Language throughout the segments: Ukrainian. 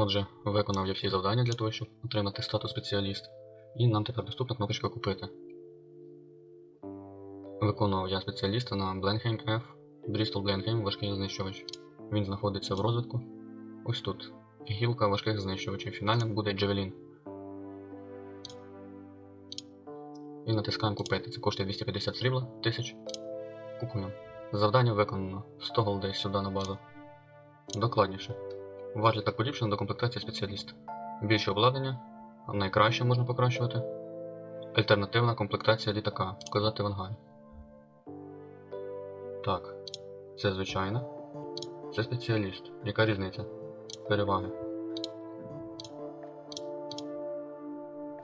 Отже, виконав я всі завдання для того, щоб отримати статус спеціаліст. І нам тепер доступна кнопочка купити. Виконував я спеціаліста на Blenheim F, Bristol Blenheim важкий знищувач. Він знаходиться в розвитку. Ось тут. Гілка важких знищувачів. Фінальним буде Джевелін. І натискаємо купити. Це коштує 250 срібла, 1000. Купуємо. Завдання виконано. 100 голдей сюди на базу. Докладніше. Ваш літак поліпшено до комплектації спеціаліста. Більше обладнання, найкраще можна покращувати. Альтернативна комплектація літака. Вказати в ангарі. Так. Це звичайна. Це спеціаліст. Яка різниця? Переваги.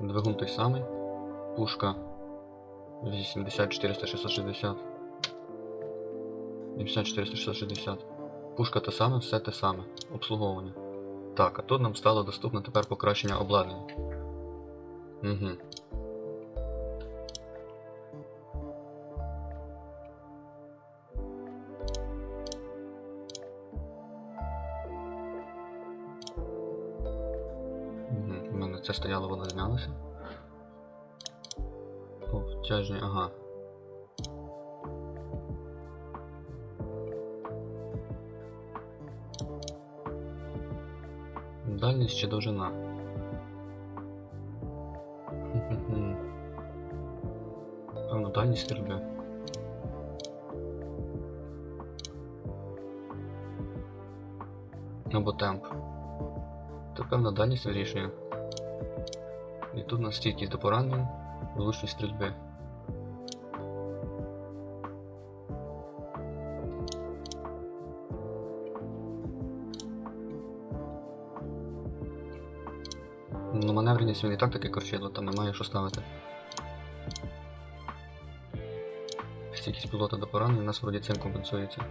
Двигун той самий. Пушка 80 400 660. 80 400 660. Пушка та саме, все те саме. Обслуговування. Так, а тут нам стало доступно тепер покращення обладнання. Угу. У мене це стояло, воно знялося. Обтяжні, ага. Дальність чи довжина? Певно, дальність стрільби. Або темп. То певно дальність вирішує. І тут у нас стійкість до поранень, влучність стрільби. Маневреність він і так таки корчило, там немає що ставити. Стійкість пілота до поранень у нас вроді цим компенсується.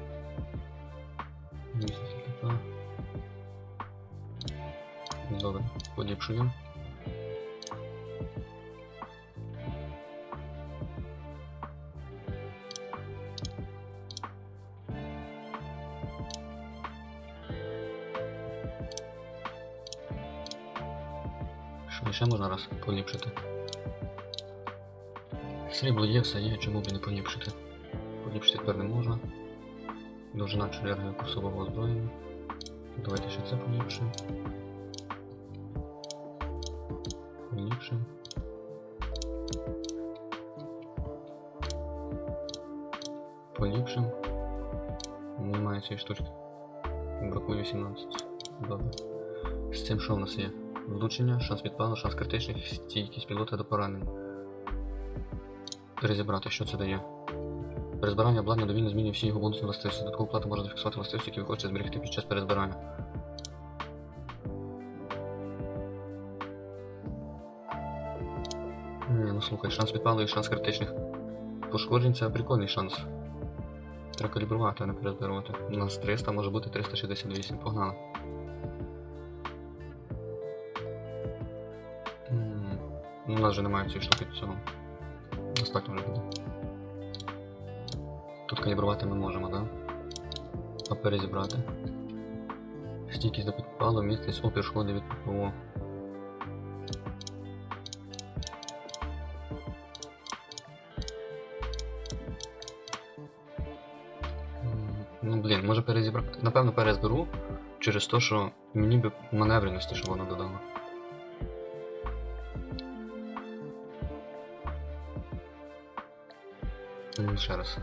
Добре, поліпшуємо. Що ще можна раз поліпшити? Срібло є, все є, чому б не поліпшити. Поліпшити тепер не можна. Довжина черги курсового озброєння. Давайте ще це поліпшимо. Поліпшимо. Поліпшимо. Немає цієї штучки. Бракує 18. Добре. З цим що в нас є? Влучення, шанс підпалу, шанс критичних, стійкість пілота до поранень. Перезібрати, що це дає. Перезбирання обладнання довільно змінює всі його бонусні властивості. Додаткову плату можна зафіксувати властивості, які ви хочете зберегти під час перезбирання. Ні, ну слухай, шанс підпалу і шанс критичних пошкоджень це прикольний шанс. Треба калібрувати, а не перезбирати. У нас 300, може бути 368. Погнали. Ну, у нас же немає цієї штуки цього. Достатньо вже буде. Тут калібрувати ми можемо, да? А перезібрати. Стійкість до підпалу, міцність опір шкоди від ППО. Ну блін, може перезібрати. Напевно перезберу через те, що мені би маневреності, щоб воно додало. М, Ще раз.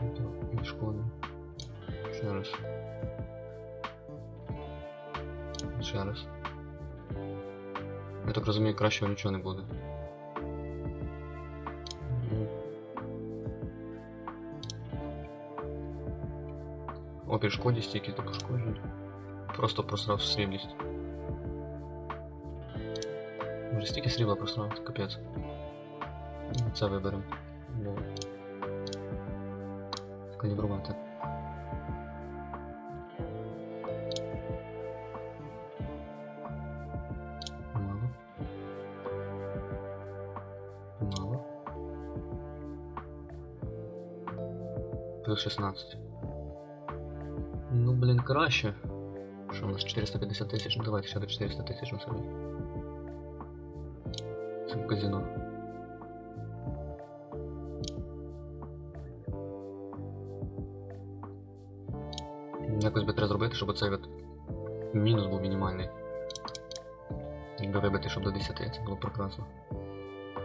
Так, Шкода. Ще раз. Ще раз. Я так розумію, кращого нічого не буде. М. Опір шкоді стільки до пошкоджень. Просто просрав сріблість. Може стільки срібла просрав, це капець. Це виберемо. Калібрувати. Мало. Мало. Плюс 16. Ну, блін, краще. Що у нас 450 тисяч? Ну давайте ще до 400 тисяч на собі. Це казино. Якось би треба зробити, щоб оцей от мінус був мінімальний. Якби вибити, щоб до 10, це було прекрасно.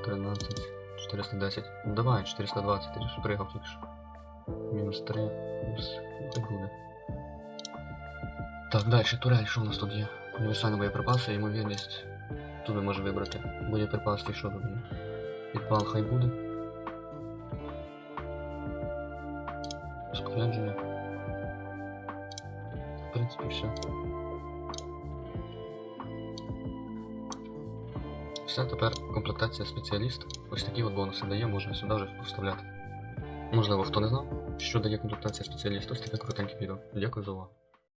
13, 410. Ну давай, 420, ти ж пригав тільки що. Мінус 3, плюс. Так буде. Так, далі, турель, що у нас тут є? Універсальні боєприпаси, ймовірність. Тут ми можемо вибрати. Боєприпас і що є? Підпал хай буде. Спорядження. В принципі, все. Все, тепер комплектація спеціаліст. Ось такі от бонуси дає, можна сюди вже вставляти. Можливо, хто не знав, що дає комплектація спеціаліст, ось таке коротеньке відео. Дякую за увагу.